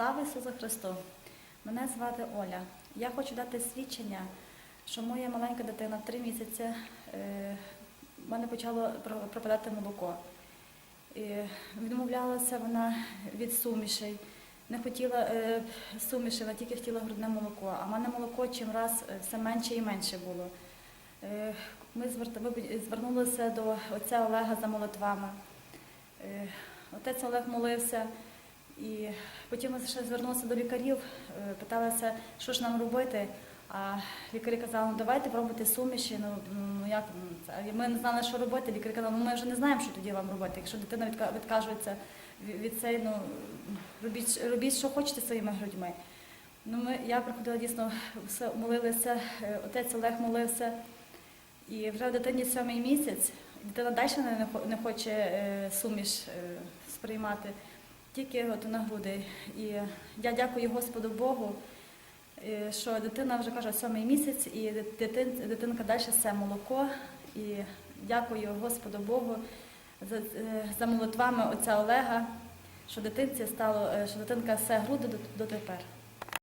Слава Ісусу Христу! Мене звати Оля. Я хочу дати свідчення, що моя маленька дитина три місяці е, в мене почало пропадати молоко. І відмовлялася вона від сумішей, не хотіла е, суміші, вона тільки хотіла грудне молоко. А в мене молоко чим раз е, все менше і менше було. Е, Ми звернулися до отця Олега за молитвами. Е, Отець Олег молився, і потім ми ще звернулися до лікарів, е, питалися, що ж нам робити. А лікарі казали, ну давайте пробуйте суміші. Ну, ну як ну? Ми не знали, що робити. Лікарі казали, ну ми вже не знаємо, що тоді вам робити. Якщо дитина відкажується від- цієї, ну робіть, робіть, що хочете своїми грудьми. Ну, ми, я приходила дійсно, все молилися, е, отець Олег молився. І вже в дитині сьомий місяць, дитина далі не, хоче е, суміш сприймати, тільки от на груди. І я дякую Господу Богу, е, що дитина вже каже сьомий місяць, і дитин, дитинка далі все молоко. І дякую Господу Богу за, е, за молитвами отця Олега, що дитинці стало, е, що дитинка все груди до- дотепер.